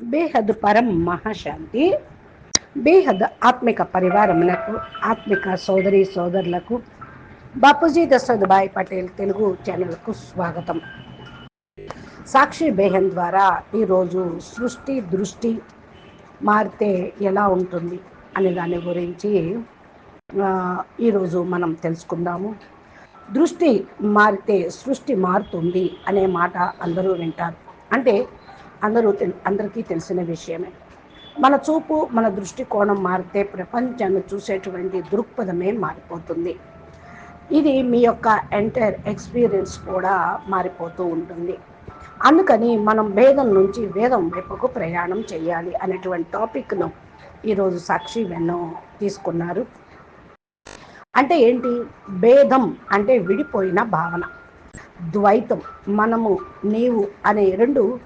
బేహద్ పరం మహాశాంతి. బేహద్ ఆత్మిక పరివారములకు ఆత్మిక సోదరి సోదరులకు బాపూజీ దశరథ్ భాయ్ పటేల్ తెలుగు ఛానల్కు స్వాగతం. సాక్షి బేహన్ ద్వారా ఈరోజు సృష్టి దృష్టి మారితే ఎలా ఉంటుంది అనే దాని గురించి ఈరోజు మనం తెలుసుకుందాము. దృష్టి మారితే సృష్టి మారుతుంది అనే మాట అందరూ వింటారు. అంటే అందరూ తెల్- అందరికీ తెలిసిన విషయమే. మన చూపు మన దృష్టికోణం మారితే ప్రపంచాన్ని చూసేటువంటి దృక్పథమే మారిపోతుంది. ఇది మీ యొక్క ఎంటైర్ ఎక్స్పీరియన్స్ కూడా మారిపోతూ ఉంటుంది. అందుకని మనం వేదం నుంచి వేదం వైపుకు ప్రయాణం చేయాలి అనేటువంటి టాపిక్ను ఈరోజు సాక్షి వెన్నో తీసుకున్నారు. అంటే ఏంటి? భేదం అంటే విడిపోయిన భావన. ద్వైతం మనము నీవు అనే రెండు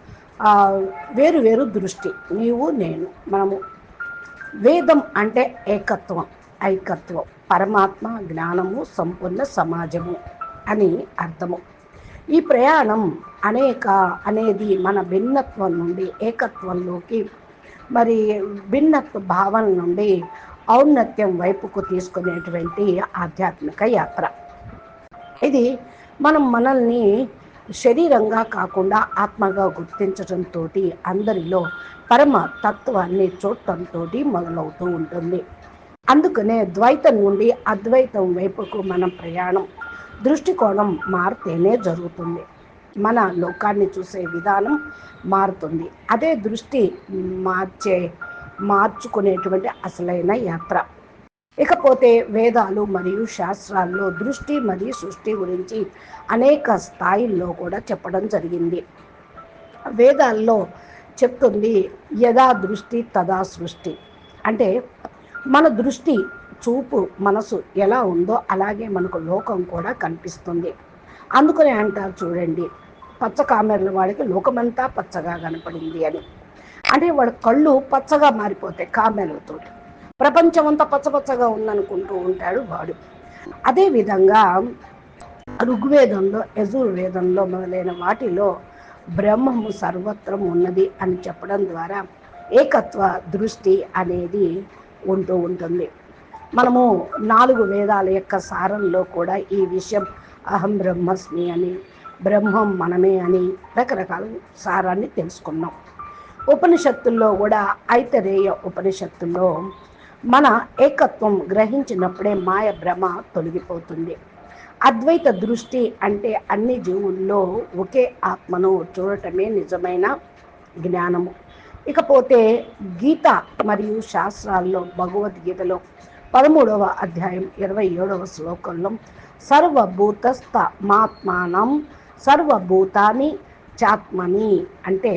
వేరు వేరు దృష్టి. నీవు నేను. మనము వేదం అంటే ఏకత్వం ఐకత్వం. పరమాత్మ జ్ఞానము సంపూర్ణ సమాజము అని అర్థము. ఈ ప్రయాణం అనేక అనేది మన భిన్నత్వం నుండి ఏకత్వంలోకి మరి భిన్నత్వ భావన నుండి ఔన్నత్యం వైపుకు తీసుకునేటువంటి ఆధ్యాత్మిక యాత్ర. ఇది మనం మనల్ని శరీరంగా కాకుండా ఆత్మగా గుర్తించడంతో అందరిలో పరమ తత్వాన్ని చూడటంతో మొదలవుతూ ఉంటుంది. అందుకనే ద్వైతం నుండి అద్వైతం వైపుకు మన ప్రయాణం దృష్టికోణం మారితేనే జరుగుతుంది. మన లోకాన్ని చూసే విధానం మారుతుంది. అదే దృష్టి మార్చే మార్చుకునేటువంటి అసలైన యాత్ర. ఇకపోతే వేదాలు మరియు శాస్త్రాల్లో దృష్టి మరియు సృష్టి గురించి అనేక స్థాయిల్లో కూడా చెప్పడం జరిగింది. వేదాల్లో చెప్తుంది యథా దృష్టి తదా సృష్టి. అంటే మన దృష్టి చూపు మనసు ఎలా ఉందో అలాగే మనకు లోకం కూడా కనిపిస్తుంది. అందుకనే అంటారు చూడండి పచ్చ కామెర్ల వాడికి లోకమంతా పచ్చగా కనపడింది అని. అంటే వాడు కళ్ళు పచ్చగా మారిపోతాయి కామెర్లతోటి. ప్రపంచం అంతా పచ్చపచ్చగా ఉందనుకుంటూ ఉంటాడు వాడు. అదేవిధంగా ఋగ్వేదంలో యజుర్వేదంలో మొదలైన వాటిలో బ్రహ్మము సర్వత్రం ఉన్నది అని చెప్పడం ద్వారా ఏకత్వ దృష్టి అనేది ఉంటూ ఉంటుంది. మనము నాలుగు వేదాల యొక్క సారంలో కూడా ఈ విషయం అహం బ్రహ్మస్మి అని బ్రహ్మం మనమే అని రకరకాల సారాన్ని తెలుసుకున్నాం. ఉపనిషత్తుల్లో కూడా ఐతరేయ ఉపనిషత్తుల్లో మన ఏకత్వం గ్రహించినప్పుడే మాయ భ్రమ తొలగిపోతుంది. అద్వైత దృష్టి అంటే అన్ని జీవుల్లో ఒకే ఆత్మను చూడటమే నిజమైన జ్ఞానము. ఇకపోతే గీత మరియు శాస్త్రాల్లో భగవద్గీతలో పదమూడవ అధ్యాయం ఇరవై ఏడవ శ్లోకంలో సర్వభూతస్థ మాత్మానం సర్వభూతాన్ని చాత్మని అంటే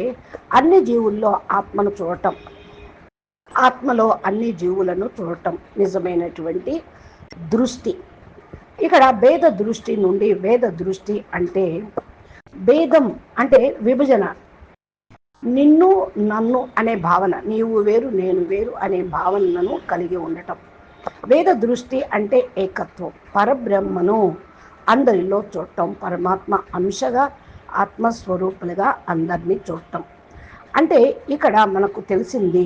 అన్ని జీవుల్లో ఆత్మను చూడటం. ఆత్మలో అన్ని జీవులను చూడటం నిజమైనటువంటి దృష్టి. ఇక్కడ భేద దృష్టి నుండి వేద దృష్టి అంటే భేదం అంటే విభజన. నిన్ను నన్ను అనే భావన నీవు వేరు నేను వేరు అనే భావనను కలిగి ఉండటం. వేద దృష్టి అంటే ఏకత్వం పరబ్రహ్మను అందరిలో చూడటం పరమాత్మ అంశగా ఆత్మస్వరూపులుగా అందరినీ చూడటం. అంటే ఇక్కడ మనకు తెలిసింది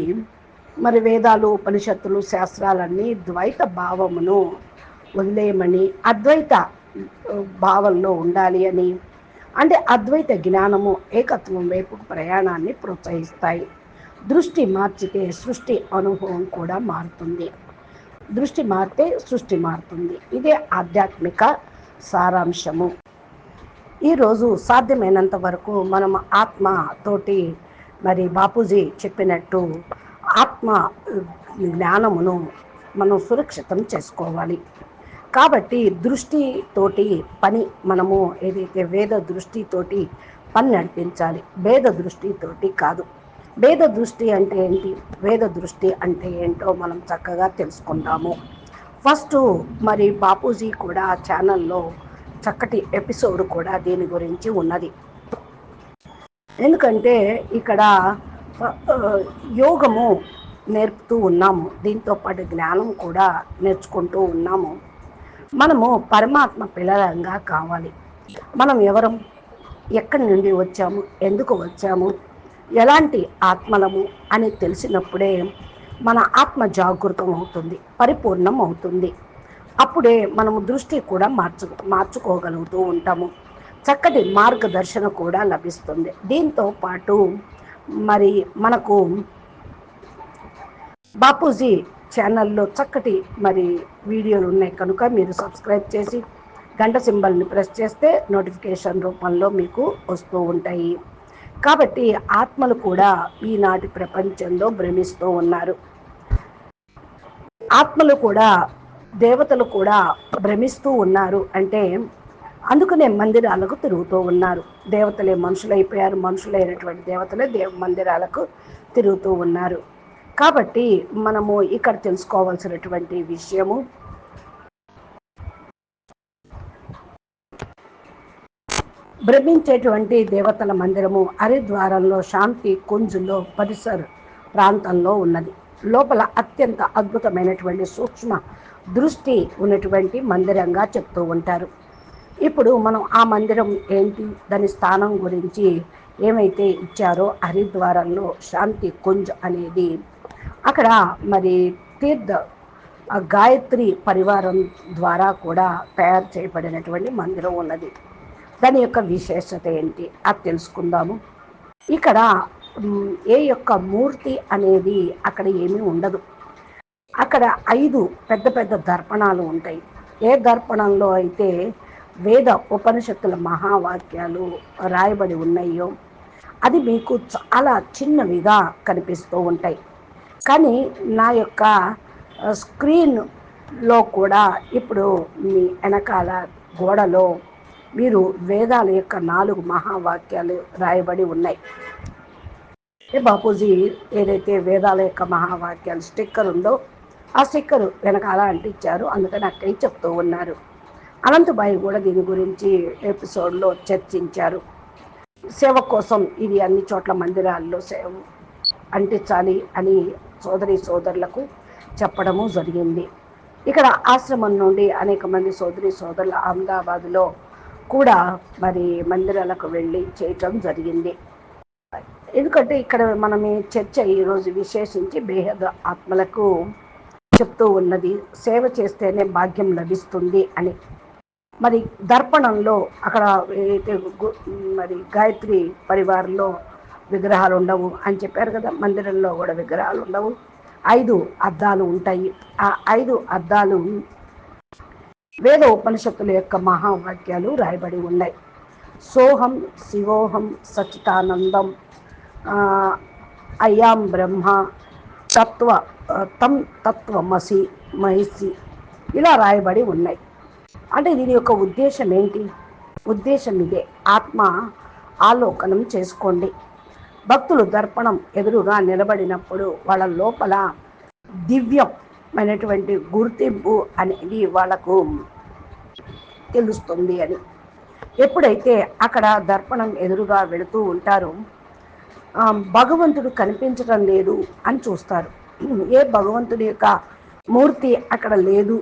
మరి వేదాలు ఉపనిషత్తులు శాస్త్రాలన్నీ ద్వైత భావమును వదిలేయమని అద్వైత భావంలో ఉండాలి అని. అంటే అద్వైత జ్ఞానము ఏకత్వం వైపు ప్రయాణాన్ని ప్రోత్సహిస్తాయి. దృష్టి మార్చితే సృష్టి అనుభవం కూడా మారుతుంది. దృష్టి మారితే సృష్టి మారుతుంది. ఇదే ఆధ్యాత్మిక సారాంశము. ఈరోజు సాధ్యమైనంత వరకు మనం ఆత్మ తోటి మరి బాపూజీ చెప్పినట్టు ఆత్మ జ్ఞానమును మనం సురక్షితం చేసుకోవాలి. కాబట్టి దృష్టితోటి పని మనము ఏదైతే వేద దృష్టితోటి పని నడిపించాలి. వేద దృష్టితోటి కాదు. భేద దృష్టి అంటే ఏంటి? వేద దృష్టి అంటే ఏంటో మనం చక్కగా తెలుసుకుందాము ఫస్ట్ మరి బాపూజీ కూడా ఛానల్లో చక్కటి ఎపిసోడ్ కూడా దీని గురించి ఉన్నది. ఎందుకంటే ఇక్కడ యోగము నేర్పుతూ ఉన్నాము. దీంతో పాటు జ్ఞానం కూడా నేర్చుకుంటూ ఉన్నాము. మనము పరమాత్మ పిల్లలంగా కావాలి. మనం ఎవరం? ఎక్కడి నుండి వచ్చాము? ఎందుకు వచ్చాము? ఎలాంటి ఆత్మలము అని తెలిసినప్పుడే మన ఆత్మ జాగృతం అవుతుంది పరిపూర్ణం అవుతుంది. అప్పుడే మనము దృష్టి కూడా మార్చు మార్చుకోగలుగుతూ ఉంటాము. చక్కటి మార్గదర్శన కూడా లభిస్తుంది. దీంతో పాటు మరి మనకు బాపూజీ ఛానల్లో చక్కటి మరి వీడియోలు ఉన్నాయి కనుక మీరు సబ్స్క్రైబ్ చేసి గంట సింబల్ని ప్రెస్ చేస్తే నోటిఫికేషన్ రూపంలో మీకు వస్తూ ఉంటాయి. కాబట్టి ఆత్మలు కూడా ఈనాటి ప్రపంచంలో భ్రమిస్తూ ఉన్నారు. ఆత్మలు కూడా దేవతలు కూడా భ్రమిస్తూ ఉన్నారు. అంటే అందుకనే మందిరాలకు తిరుగుతూ ఉన్నారు. దేవతలే మనుషులైపోయారు. మనుషులైనటువంటి దేవతలే దేవ మందిరాలకు తిరుగుతూ ఉన్నారు. కాబట్టి మనము ఇక్కడ తెలుసుకోవాల్సినటువంటి విషయము భ్రమించేటువంటి దేవతల మందిరము హరిద్వారంలో శాంతి కుంజులో పరిసర ప్రాంతంలో ఉన్నది. లోపల అత్యంత అద్భుతమైనటువంటి సూక్ష్మ దృష్టి ఉన్నటువంటి మందిరంగా చెప్తూ ఉంటారు. ఇప్పుడు మనం ఆ మందిరం ఏంటి? దాని స్థానం గురించి ఏమైతే ఇచ్చారో హరిద్వారంలో శాంతి కుంజ్ అనేది అక్కడ మరి తీర్థ గాయత్రి పరివారం ద్వారా కూడా తయారు చేయబడినటువంటి మందిరం ఉన్నది. దాని యొక్క విశేషత ఏంటి? అది తెలుసుకుందాము. ఇక్కడ ఏ యొక్క మూర్తి అనేది అక్కడ ఏమీ ఉండదు. అక్కడ ఐదు పెద్ద పెద్ద దర్పణాలు ఉంటాయి. ఏ దర్పణంలో అయితే వేద ఉపనిషత్తుల మహావాక్యాలు రాయబడి ఉన్నాయో అది మీకు చాలా చిన్నవిగా కనిపిస్తూ ఉంటాయి. కానీ నా యొక్క స్క్రీన్లో కూడా ఇప్పుడు మీ వెనకాల గోడలో మీరు వేదాల యొక్క నాలుగు మహావాక్యాలు రాయబడి ఉన్నాయి. బాపూజీ ఏదైతే వేదాల యొక్క మహావాక్యాలు స్టిక్కర్ ఉందో ఆ స్టిక్కర్ వెనకాల అంటించారు. అందుకని అక్కడి చెప్తూ ఉన్నారు. అనంతబాయి కూడా దీని గురించి ఎపిసోడ్లో చర్చించారు. సేవ కోసం ఇది అన్ని చోట్ల మందిరాల్లో సేవ అంటించాలి అని సోదరి సోదరులకు చెప్పడము జరిగింది. ఇక్కడ ఆశ్రమం నుండి అనేక మంది సోదరి సోదరులు అహ్మదాబాద్లో కూడా మరి మందిరాలకు వెళ్ళి చేయటం జరిగింది. ఎందుకంటే ఇక్కడ మనం చర్చ ఈరోజు విశేషించి బేహద ఆత్మలకు చెప్తూ ఉన్నది. సేవ చేస్తేనే భాగ్యం లభిస్తుంది అని. మరి దర్పణంలో అక్కడ మరి గాయత్రి పరివారంలో విగ్రహాలు ఉండవు అని చెప్పారు కదా మందిరంలో కూడా విగ్రహాలు ఉండవు. ఐదు అద్దాలు ఉంటాయి. ఆ ఐదు అద్దాలు వేద ఉపనిషత్తుల యొక్క మహావాక్యాలు రాయబడి ఉన్నాయి. సోహం శివోహం సచితానందం అయాం బ్రహ్మ తత్వ తం తత్వమసి మహిషి ఇలా రాయబడి ఉన్నాయి. అంటే దీని యొక్క ఉద్దేశం ఏంటి? ఉద్దేశం ఇదే. ఆత్మ ఆలోకనం చేసుకోండి. భక్తులు దర్పణం ఎదురుగా నిలబడినప్పుడు వాళ్ళ లోపల దివ్యమైనటువంటి గుర్తింపు అనేది వాళ్ళకు తెలుస్తుంది అని. ఎప్పుడైతే అక్కడ దర్పణం ఎదురుగా వెళుతూ ఉంటారో భగవంతుడు కనిపించడం లేదు అని చూస్తారు. ఏ భగవంతుడి యొక్క మూర్తి అక్కడ లేదు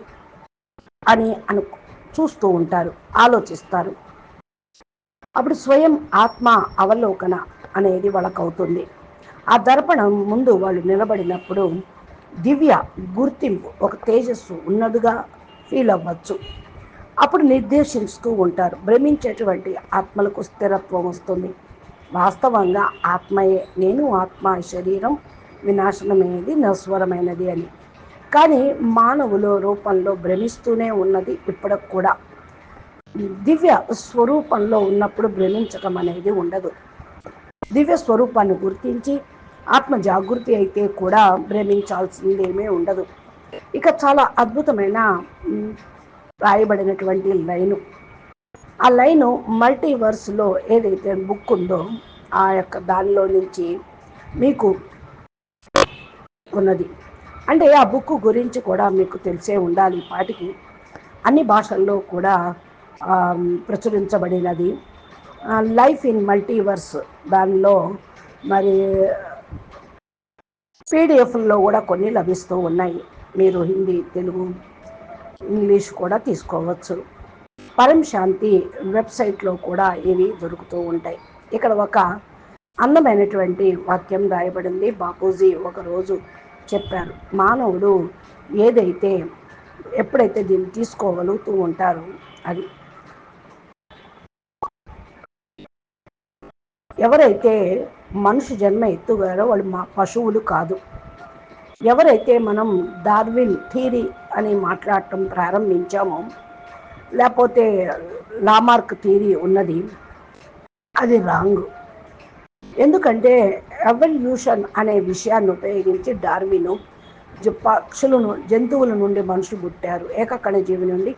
అని అను చూస్తూ ఉంటారు ఆలోచిస్తారు. అప్పుడు స్వయం ఆత్మ అవలోకన అనేది వాళ్ళకు అవుతుంది ఆ దర్పణం ముందు వాళ్ళు నిలబడినప్పుడు దివ్య గుర్తింపు ఒక తేజస్సు ఉన్నదిగా ఫీల్ అవ్వచ్చు. అప్పుడు నిర్దేశిస్తూ ఉంటారు భ్రమించేటువంటి ఆత్మలకు స్థిరత్వం వస్తుంది. వాస్తవంగా ఆత్మయే నేను ఆత్మ శరీరం వినాశనమైనది నస్వరమైనది అని. కానీ మానవుల రూపంలో భ్రమిస్తూనే ఉన్నది ఇప్పటికి కూడా. దివ్య స్వరూపంలో ఉన్నప్పుడు భ్రమించటం అనేది ఉండదు. దివ్య స్వరూపాన్ని గుర్తించి ఆత్మ జాగృతి అయితే కూడా భ్రమించాల్సిందేమీ ఉండదు. ఇక చాలా అద్భుతమైన రాయబడినటువంటి లైను. ఆ లైను మల్టీవర్స్లో ఏదైతే బుక్ ఉందో ఆ యొక్క దానిలో నుంచి మీకు ఉన్నది. అంటే ఆ బుక్ గురించి కూడా మీకు తెలిసే ఉండాలి. పాటికి అన్ని భాషల్లో కూడా ప్రచురించబడినది. లైఫ్ ఇన్ మల్టీవర్స్ దానిలో మరి పీడిఎఫ్లో కూడా కొన్ని లభిస్తూ ఉన్నాయి. మీరు హిందీ తెలుగు ఇంగ్లీష్ కూడా తీసుకోవచ్చు. పరం శాంతి వెబ్సైట్లో కూడా ఇవి దొరుకుతూ ఉంటాయి. ఇక్కడ ఒక అందమైనటువంటి వాక్యం రాయబడింది. బాపూజీ ఒకరోజు చెప్పారు. మానవుడు ఏదైతే ఎప్పుడైతే దీన్ని తీసుకోగలుగుతూ ఉంటారో అది. ఎవరైతే మనిషి జన్మ ఎత్తుగారో వాళ్ళు మా పశువులు కాదు. ఎవరైతే మనం డార్విన్ థీరీ అని మాట్లాడటం ప్రారంభించామో లేకపోతే లామార్క్ థీరీ ఉన్నది అది రాంగ్. ఎందుకంటే ఎవల్యూషన్ అనే విషయాన్ని ఉపయోగించి డార్విను పక్షులను జంతువుల నుండి మనుషులు పుట్టారు. ఏకకణ జీవి నుండి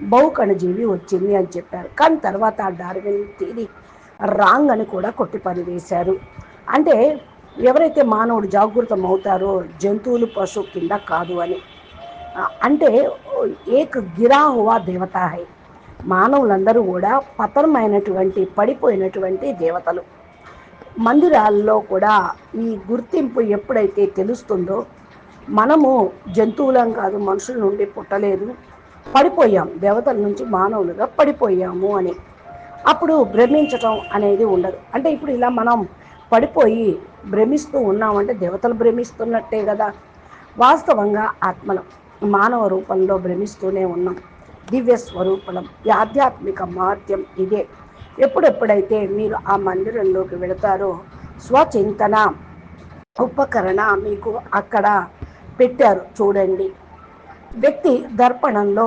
బహుకణ జీవి వచ్చింది అని చెప్పారు. కానీ తర్వాత ఆ డార్విన్ తీరి రాంగ్ అని కూడా కొట్టి పనివేశారు అంటే ఎవరైతే మానవుడు జాగృతం అవుతారో జంతువులు పశువు కింద కాదు అని. అంటే ఏక గిరా హువా దేవత హై. మానవులందరూ కూడా పతనమైనటువంటి పడిపోయినటువంటి దేవతలు. మందిరాల్లో కూడా ఈ గుర్తింపు ఎప్పుడైతే తెలుస్తుందో మనము జంతువులం కాదు మనుషుల నుండి పుట్టలేదు పడిపోయాం. దేవతల నుంచి మానవులుగా పడిపోయాము అని. అప్పుడు భ్రమించటం అనేది ఉండదు. అంటే ఇప్పుడు ఇలా మనం పడిపోయి భ్రమిస్తూ ఉన్నామంటే దేవతలు భ్రమిస్తున్నట్టే కదా. వాస్తవంగా ఆత్మలు. మానవ రూపంలో భ్రమిస్తూనే ఉన్నాం. దివ్య స్వరూపం ఈ ఆధ్యాత్మిక మహత్యం ఇదే. ఎప్పుడెప్పుడైతే మీరు ఆ మందిరంలోకి వెళతారో స్వచింతన ఉపకరణ మీకు అక్కడ పెట్టారు. చూడండి. వ్యక్తి దర్పణంలో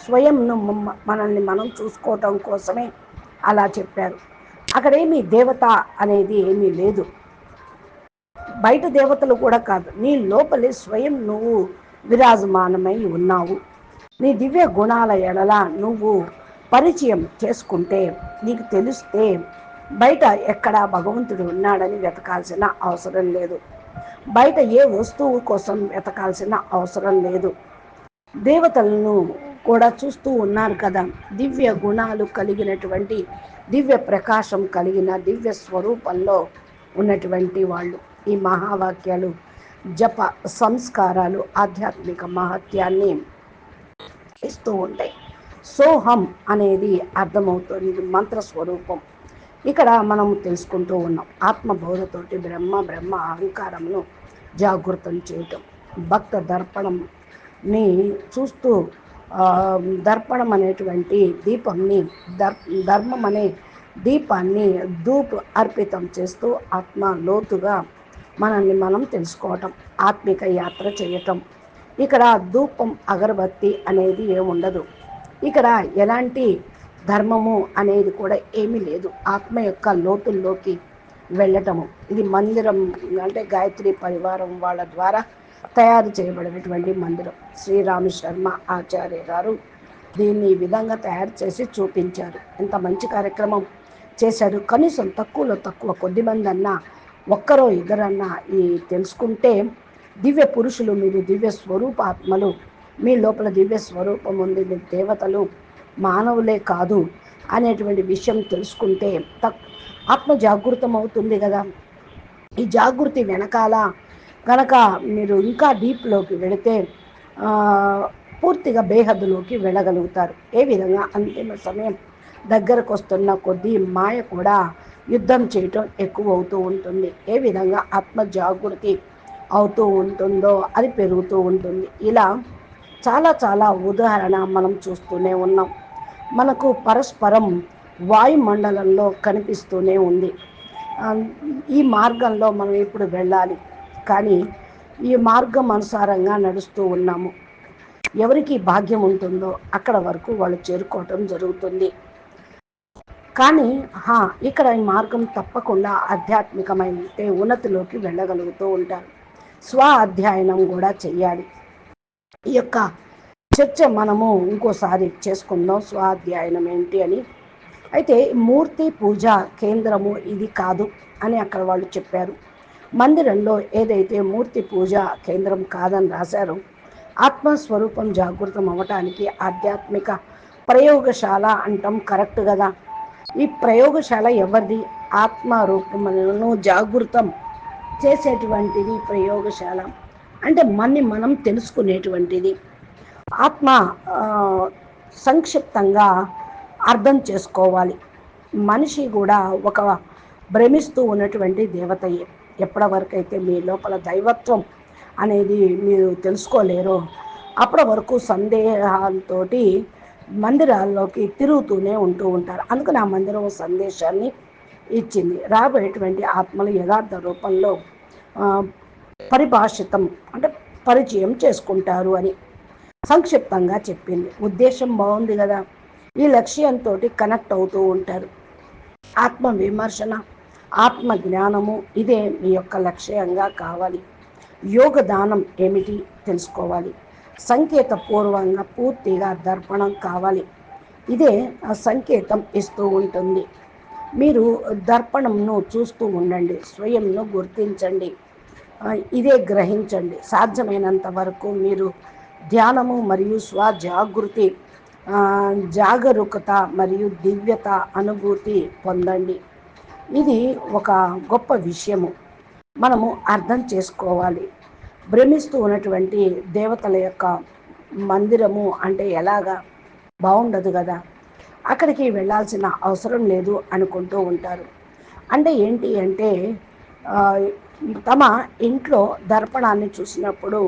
స్వయంను మనల్ని మనం చూసుకోవటం కోసమే అలా చెప్పారు. అక్కడేమీ దేవత అనేది ఏమీ లేదు. బయట దేవతలు కూడా కాదు. నీ లోపలే స్వయం నువ్వు విరాజమానమై ఉన్నావు. నీ దివ్య గుణాల ఎడల నువ్వు పరిచయం చేసుకుంటే నీకు తెలిస్తే బయట ఎక్కడ భగవంతుడు ఉన్నాడని వెతకాల్సిన అవసరం లేదు. బయట ఏ వస్తువు కోసం వెతకాల్సిన అవసరం లేదు. దేవతలను కూడా చూస్తూ ఉన్నారు కదా. దివ్య గుణాలు కలిగినటువంటి దివ్య ప్రకాశం కలిగిన దివ్య స్వరూపంలో ఉన్నటువంటి వాళ్ళు. ఈ మహావాక్యాలు జప సంస్కారాలు ఆధ్యాత్మిక మహత్యాన్ని ఇస్తూ ఉంటాయి. సోహం అనేది అర్థమవుతుంది. మంత్ర స్వరూపం. ఇక్కడ మనం తెలుసుకుంటూ ఉన్నాం. ఆత్మబోధతోటి బ్రహ్మ బ్రహ్మ అహంకారమును జాగృతం చేయటం. భక్త దర్పణంని చూస్తూ దర్పణం అనేటువంటి దీపంని దర్ ధర్మం అనే దీపాన్ని ధూప్ అర్పితం చేస్తూ ఆత్మ లోతుగా మనల్ని మనం తెలుసుకోవటం ఆత్మిక యాత్ర చేయటం. ఇక్కడ ధూపం అగరబత్తి అనేది ఏముండదు. ఇక్కడ ఎలాంటి ధర్మము అనేది కూడా ఏమీ లేదు. ఆత్మ యొక్క లోతుల్లోకి వెళ్ళటము. ఇది మందిరం అంటే గాయత్రి పరివారం వాళ్ళ ద్వారా తయారు చేయబడినటువంటి మందిరం. శ్రీరామ శర్మ ఆచార్య గారు దీన్ని ఈ విధంగా తయారు చేసి చూపించారు. ఎంత మంచి కార్యక్రమం చేశారు. కనీసం తక్కువలో తక్కువ కొద్ది మంది అన్నా ఒక్కరో ఇద్దరన్నా ఈ తెలుసుకుంటే దివ్య పురుషులు మీరు దివ్య స్వరూపాత్మలు మీ లోపల దివ్య స్వరూపం ఉంది మీ దేవతలు మానవులే కాదు అనేటువంటి విషయం తెలుసుకుంటే తక్ ఆత్మ జాగృతం అవుతుంది కదా. ఈ జాగృతి వెనకాల కనుక మీరు ఇంకా డీప్లోకి వెళితే పూర్తిగా బేహద్దులోకి వెళ్ళగలుగుతారు. ఏ విధంగా? అంతిమ సమయం దగ్గరకు వస్తున్న కొద్దీ మాయ కూడా యుద్ధం చేయటం ఎక్కువ అవుతూ ఉంటుంది. ఏ విధంగా ఆత్మ జాగృతి అవుతూ ఉంటుందో అది పెరుగుతూ ఉంటుంది. ఇలా చాలా చాలా ఉదాహరణ మనం చూస్తూనే ఉన్నాం. మనకు పరస్పరం వాయుమండలంలో కనిపిస్తూనే ఉంది. ఈ మార్గంలో మనం ఇప్పుడు వెళ్ళాలి. కానీ ఈ మార్గం అనుసారంగా నడుస్తూ ఉన్నాము. ఎవరికి భాగ్యం ఉంటుందో అక్కడ వరకు వాళ్ళు చేరుకోవటం జరుగుతుంది. కానీ హా ఇక్కడ ఈ మార్గం తప్పకుండా ఆధ్యాత్మికమైతే ఉన్నతిలోకి వెళ్ళగలుగుతూ ఉంటారు. స్వ అధ్యయనం కూడా చెయ్యాలి. ఈ యొక్క చర్చ మనము ఇంకోసారి చేసుకుందాం స్వాధ్యాయనం ఏంటి అని. అయితే మూర్తి పూజ కేంద్రము ఇది కాదు అని అక్కడ వాళ్ళు చెప్పారు. మందిరంలో ఏదైతే మూర్తి పూజ కేంద్రం కాదని రాశారో ఆత్మస్వరూపం జాగృతం అవ్వటానికి ఆధ్యాత్మిక ప్రయోగశాల అంటాం కరెక్ట్ కదా. ఈ ప్రయోగశాల ఎవరిది? ఆత్మరూపములను జాగృతం చేసేటువంటిది ప్రయోగశాల. అంటే మన్ని మనం తెలుసుకునేటువంటిది. ఆత్మ సంక్షిప్తంగా అర్థం చేసుకోవాలి. మనిషి కూడా ఒక భ్రమిస్తూ ఉన్నటువంటి దేవతయే. ఎప్పటి మీ లోపల దైవత్వం అనేది మీరు తెలుసుకోలేరో అప్పటి వరకు సందేహాలతో మందిరాల్లోకి తిరుగుతూనే ఉంటూ ఉంటారు. అందుకని ఆ మందిరం సందేశాన్ని ఇచ్చింది. రాబోయేటువంటి ఆత్మలు యథార్థ రూపంలో పరిభాషితం అంటే పరిచయం చేసుకుంటారు అని. సంక్షిప్తంగా చెప్పింది. ఉద్దేశం బాగుంది కదా. ఈ లక్ష్యంతో కనెక్ట్ అవుతూ ఉంటారు. ఆత్మ విమర్శన ఆత్మ జ్ఞానము ఇదే మీ యొక్క లక్ష్యంగా కావాలి. యోగ దానం ఏమిటి తెలుసుకోవాలి. సంకేత పూర్వంగా పూర్తిగా దర్పణం కావాలి. ఇదే సంకేతం ఇస్తూ ఉంటుంది. మీరు దర్పణంను చూస్తూ ఉండండి. స్వయంను గుర్తించండి. ఇదే గ్రహించండి. సాధ్యమైనంత వరకు మీరు ధ్యానము మరియు స్వజాగృతి జాగరూకత మరియు దివ్యత అనుభూతి పొందండి. ఇది ఒక గొప్ప విషయము. మనము అర్థం చేసుకోవాలి. భ్రమిస్తూ ఉన్నటువంటి దేవతల యొక్క మందిరము అంటే ఎలాగా? బాగుండదు కదా. అక్కడికి వెళ్ళాల్సిన అవసరం లేదు అనుకుంటూ ఉంటారు. అంటే ఏంటి అంటే తమ ఇంట్లో దర్పణాన్ని చూసినప్పుడు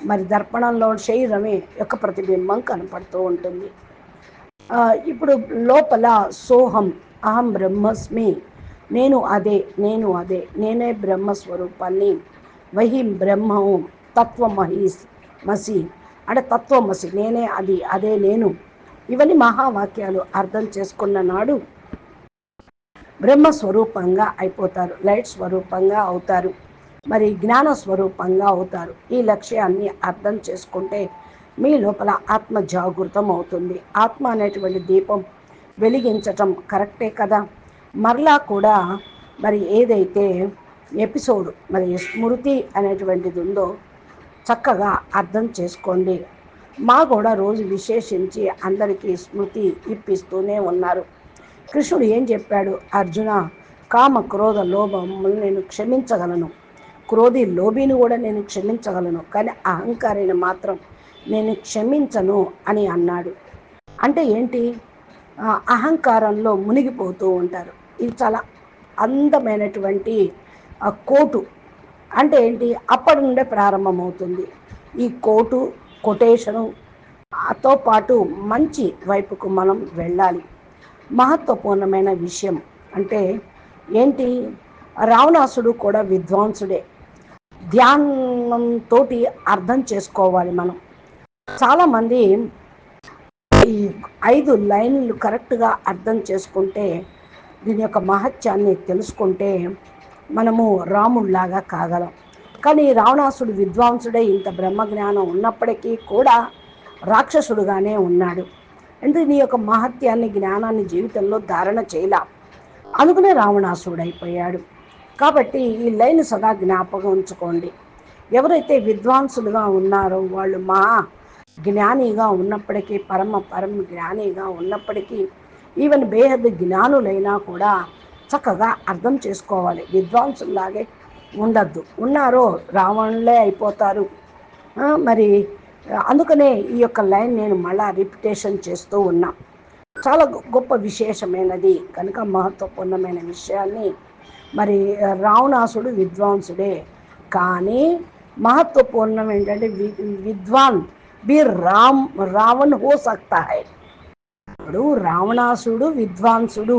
మరి దర్పణంలో శరీరమే యొక్క ప్రతిబింబం కనపడుతూ ఉంటుంది. ఇప్పుడు లోపల సోహం అహం బ్రహ్మస్మి నేను అదే నేను అదే నేనే బ్రహ్మస్వరూపాన్ని వహిం బ్రహ్మం తత్వమహీస్ మసి అంటే తత్వమసి నేనే అది అదే నేను. ఇవన్నీ మహావాక్యాలు అర్థం చేసుకున్న నాడు బ్రహ్మ స్వరూపంగా అయిపోతారు లైట్ స్వరూపంగా అవుతారు. మరి జ్ఞాన స్వరూపంగా అవుతారు. ఈ లక్ష్యాన్ని అర్థం చేసుకుంటే మీ లోపల ఆత్మ జాగృతం అవుతుంది. ఆత్మ అనేటువంటి దీపం వెలిగించటం కరెక్టే కదా? మరలా కూడా మరి ఏదైతే ఎపిసోడ్ మరి స్మృతి అనేటువంటిది ఉందో చక్కగా అర్థం చేసుకోండి. మా కూడా రోజు విశేషించి అందరికీ స్మృతి ఇప్పిస్తూనే ఉన్నారు. కృష్ణుడు ఏం చెప్పాడు? అర్జున కామ క్రోధ లోభములు నేను క్షమించగలను. క్రోధి లోభిని కూడా నేను క్షమించగలను. కానీ అహంకారిని మాత్రం నేను క్షమించను అని అన్నాడు. అంటే ఏంటి? అహంకారంలో మునిగిపోతూ ఉంటారు. ఇది చాలా అందమైనటువంటి కోటు. అంటే ఏంటి? అప్పటి నుండే ప్రారంభమవుతుంది. ఈ కోటు కొటేషను తో పాటు మంచి వైపుకు మనం వెళ్ళాలి. మహత్వపూర్ణమైన విషయం అంటే ఏంటి? రావణాసుడు కూడా విద్వాంసుడే. ధ్యానంతో అర్థం చేసుకోవాలి మనం. చాలామంది ఈ ఐదు లైన్లు కరెక్ట్గా అర్థం చేసుకుంటే దీని యొక్క మహత్యాన్ని తెలుసుకుంటే మనము రాముడిలాగా కాగలం. కానీ రావణాసుడు విద్వాంసుడే ఇంత బ్రహ్మజ్ఞానం ఉన్నప్పటికీ కూడా రాక్షసుడుగానే ఉన్నాడు. ఎందుకు నీ యొక్క మహత్యాన్ని జ్ఞానాన్ని జీవితంలో ధారణ చేయలా? అనుకునే రావణాసుడు అయిపోయాడు కాబట్టి ఈ లైన్ సదా జ్ఞాపకం ఉంచుకోండి. ఎవరైతే విద్వాంసులుగా ఉన్నారో వాళ్ళు మా జ్ఞానిగా ఉన్నప్పటికీ పరమ పరమ జ్ఞానిగా ఉన్నప్పటికీ ఈవెన్ బేహద్ జ్ఞానులైనా కూడా చక్కగా అర్థం చేసుకోవాలి. విద్వాంసుల్లాగే ఉండద్దు. ఉన్నారో రావణులే అయిపోతారు. మరి అందుకనే ఈ యొక్క లైన్ నేను మళ్ళా రిపిటేషన్ చేస్తూ ఉన్నా. చాలా గొప్ప విశేషమైనది కనుక మహత్వపూర్ణమైన విషయాన్ని. మరి రావణాసుడు విద్వాంసుడే. కానీ మహత్వపూర్ణం ఏంటంటే విద్వాన్ బి రామ్ రావణ్ హో సక్తా హై. ఇప్పుడు రావణాసుడు విద్వాంసుడు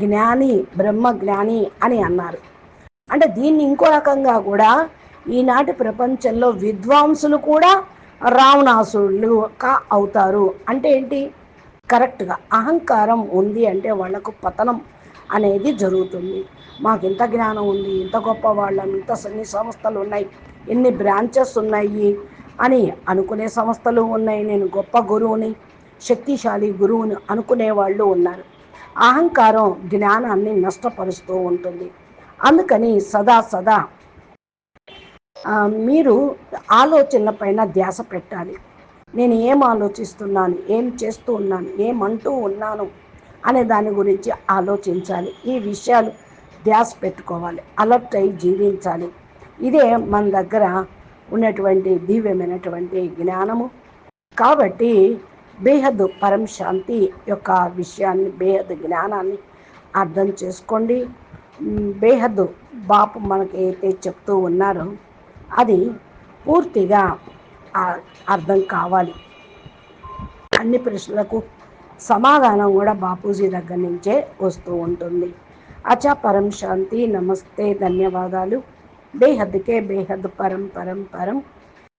జ్ఞాని బ్రహ్మ జ్ఞాని అని అన్నారు. అంటే దీన్ని ఇంకో రకంగా కూడా ఈనాటి ప్రపంచంలో విద్వాంసులు కూడా రావణాసులు అవుతారు. అంటే ఏంటి? కరెక్ట్గా అహంకారం ఉంది అంటే వాళ్ళకు పతనం అనేది జరుగుతుంది. మాకు ఇంత జ్ఞానం ఉంది ఇంత గొప్ప వాళ్ళం ఇంత ఎన్ని సంస్థలు ఉన్నాయి ఎన్ని బ్రాంచెస్ ఉన్నాయి అని అనుకునే సంస్థలు ఉన్నాయి. నేను గొప్ప గురువుని శక్తిశాలి గురువుని అనుకునే వాళ్ళు ఉన్నారు. అహంకారం జ్ఞానాన్ని నష్టపరుస్తూ ఉంటుంది. అందుకని సదా సదా మీరు ఆలోచనల పైన ధ్యాస పెట్టాలి. నేను ఏం ఆలోచిస్తున్నాను? ఏం చేస్తూ ఉన్నాను? ఏమంటూ ఉన్నాను? అనే దాని గురించి ఆలోచించాలి. ఈ విషయాలు ధ్యాస పెట్టుకోవాలి. అలర్ట్ అయి జీవించాలి. ఇదే మన దగ్గర ఉన్నటువంటి దివ్యమైనటువంటి జ్ఞానము. కాబట్టి బేహద్ పరం శాంతి యొక్క విషయాన్ని బేహద్ జ్ఞానాన్ని అర్థం చేసుకోండి. బేహద్దు బాపు మనకి అయితే చెప్తూ ఉన్నారో. అది పూర్తిగా అర్థం కావాలి. అన్ని ప్రశ్నలకు సమాధానం కూడా బాపూజీ దగ్గర నుంచే వస్తూ ఉంటుంది. అచా పరం శాంతి నమస్తే ధన్యవాదాలు. బేహద్కే బేహద్ పరం పరం పరం.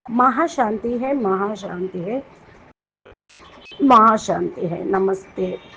మహాశాంతి హే మహాశాంతి హే. మహాశాంతి హే నమస్తే.